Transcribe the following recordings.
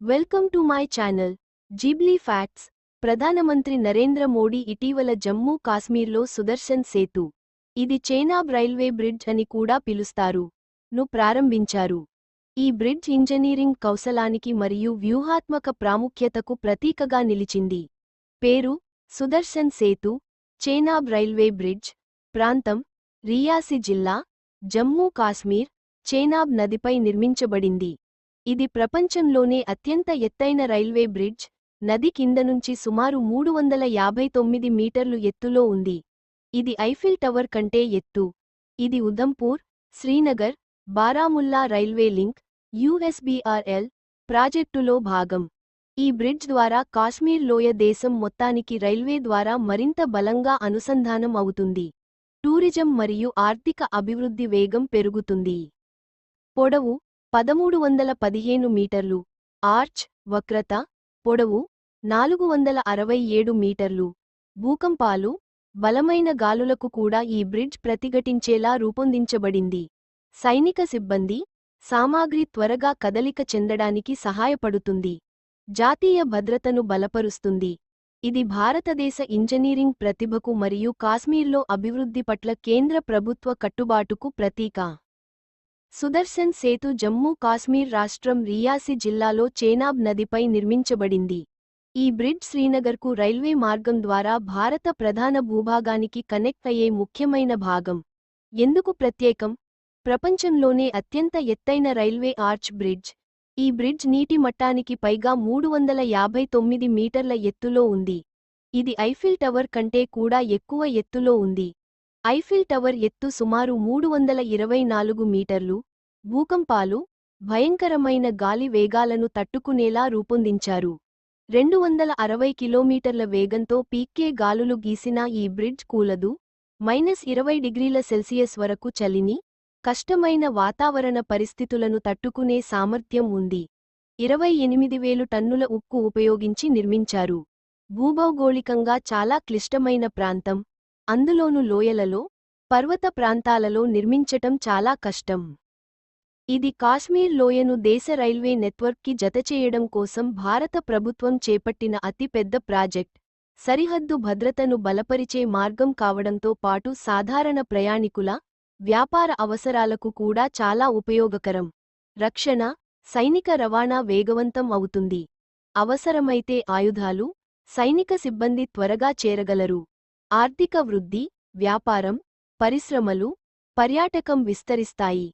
Welcome to my channel. Ghibli facts. ప్రధానమంత్రి నరేంద్ర మోడీ ఇటీవల జమ్మూ కాశ్మీర్లో సుదర్శన్ సేతు. ఇది చైనాబ్ రైల్వే బ్రిడ్జ్ అని కూడా పిలుస్తారు. ను ప్రారంభించారు. ఈ బ్రిడ్జ్ ఇంజనీరింగ్ కౌశలానికి మరియు వ్యూహాత్మక ప్రాముఖ్యతకు ప్రతీకగా నిలిచింది. పేరు Sudarshan Setu. Chenab railway bridge. ప్రాంతం రియాసి జిల్లా జమ్మూ కాశ్మీర్ చేనాబ్ నదిపై నిర్మించబడింది. ఇది ప్రపంచంలోనే అత్యంత ఎత్తైన రైల్వే బ్రిడ్జ్ నది కింద నుంచి సుమారు మూడు వందల యాభై తొమ్మిది మీటర్లు ఎత్తులో ఉంది. ఇది ఐఫిల్ టవర్ కంటే ఎత్తు. ఇది Udhampur Srinagar Baramulla railway link USBRL ప్రాజెక్టులో భాగం. ఈ బ్రిడ్జ్ ద్వారా కాశ్మీర్ లోయ దేశం మొత్తానికి రైల్వే ద్వారా మరింత బలంగా అనుసంధానం అవుతుంది. టూరిజం మరియు ఆర్థిక అభివృద్ధి వేగం పెరుగుతుంది. పొడవు పదమూడు వందల పదిహేను మీటర్లు. ఆర్చ్ వక్రత పొడవు నాలుగు వందల అరవై ఏడు మీటర్లు. భూకంపాలు బలమైన గాలులకు కూడా ఈ బ్రిడ్జ్ ప్రతిఘటించేలా రూపొందించబడింది. సైనిక సిబ్బంది సామాగ్రి త్వరగా కదలిక చెందడానికి సహాయపడుతుంది. జాతీయ భద్రతను బలపరుస్తుంది. ఇది భారతదేశ ఇంజనీరింగ్ ప్రతిభకు మరియు కాశ్మీర్లో అభివృద్ధి పట్ల కేంద్ర ప్రభుత్వ కట్టుబాటుకు ప్రతీక. సుదర్శన్ సేతు జమ్మూ కాశ్మీర్ రాష్ట్రం రియాసి జిల్లాలో చేనాబ్ నదిపై నిర్మించబడింది. ఈ బ్రిడ్జ్ శ్రీనగర్కు రైల్వే మార్గం ద్వారా భారత ప్రధాన భూభాగానికి కనెక్ట్ అయ్యే ముఖ్యమైన భాగం. ఎందుకు ప్రత్యేకం? ప్రపంచంలోనే అత్యంత ఎత్తైన రైల్వే ఆర్చ్ బ్రిడ్జ్. ఈ బ్రిడ్జ్ నీటి మట్టానికి పైగా మూడు వందల యాభై తొమ్మిది మీటర్ల ఎత్తులో ఉంది. ఇది ఐఫిల్ టవర్ కంటే కూడా ఎక్కువ ఎత్తులో ఉంది. ఐఫిల్ టవర్ ఎత్తు సుమారు మూడు వందల ఇరవై నాలుగు మీటర్లు భూకంపాలు భయంకరమైన గాలి వేగాలను తట్టుకునేలా రూపొందించారు. రెండు వందల అరవై కిలోమీటర్ల వేగంతో పీక్కే గాలులు గీసినా ఈ బ్రిడ్జ్ కూలదు మైనస్ ఇరవై డిగ్రీల సెల్సియస్ వరకు చలిని కష్టమైన వాతావరణ పరిస్థితులను తట్టుకునే సామర్థ్యం ఉంది. ఇరవై ఎనిమిది వేలు టన్నుల ఉక్కు ఉపయోగించి నిర్మించారు. భూభౌగోళికంగా చాలా క్లిష్టమైన ప్రాంతం అందులోను లోయలలో పర్వత ప్రాంతాలలో నిర్మించటం చాలా కష్టం. ఇది కాశ్మీర్ లోయను దేశ రైల్వే నెట్వర్క్కి జతచేయడం కోసం భారత ప్రభుత్వం చేపట్టిన అతిపెద్ద ప్రాజెక్ట్. సరిహద్దు భద్రతను బలపరిచే మార్గం కావడంతో పాటు సాధారణ ప్రయాణికుల వ్యాపార అవసరాలకు కూడా చాలా ఉపయోగకరం. రక్షణ సైనిక రవాణా వేగవంతం అవుతుంది. అవసరమైతే ఆయుధాలు సైనిక సిబ్బంది త్వరగా చేరగలరు. ఆర్థిక వృద్ధి వ్యాపారం పరిశ్రమలు పర్యాటకం విస్తరిస్తాయి.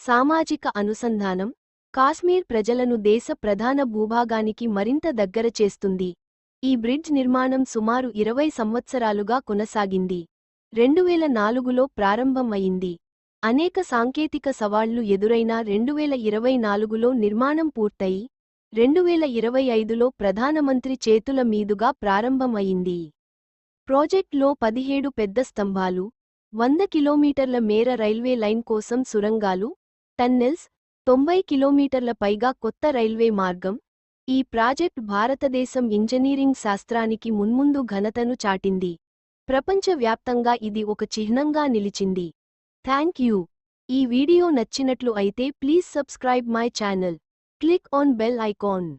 సామాజిక అనుసంధానం కాశ్మీర్ ప్రజలను దేశ ప్రధాన భూభాగానికి మరింత దగ్గర చేస్తుంది. ఈ బ్రిడ్జ్ నిర్మాణం సుమారు ఇరవై సంవత్సరాలుగా కొనసాగింది. రెండువేల నాలుగులో ప్రారంభం అయింది అనేక సాంకేతిక సవాళ్ళు ఎదురైనా రెండువేల ఇరవై నాలుగులో నిర్మాణం పూర్తయి రెండువేల ఇరవై ఐదులో ప్రధానమంత్రి చేతుల మీదుగా ప్రారంభమయింది ప్రాజెక్ట్లో పదిహేడు పెద్ద స్తంభాలు వంద కిలోమీటర్ల మేర రైల్వే లైన్ కోసం సురంగాలు టన్నెల్స్ తొంభై కిలోమీటర్ల పైగా కొత్త రైల్వే మార్గం ఈ ప్రాజెక్ట్ భారతదేశం ఇంజనీరింగ్ శాస్త్రానికి మున్ముందు ఘనతను చాటింది. ప్రపంచవ్యాప్తంగా ఇది ఒక చిహ్నంగా నిలిచింది. Thank you. ఈ వీడియో నచ్చినట్లు అయితే please subscribe my channel. Click on bell icon.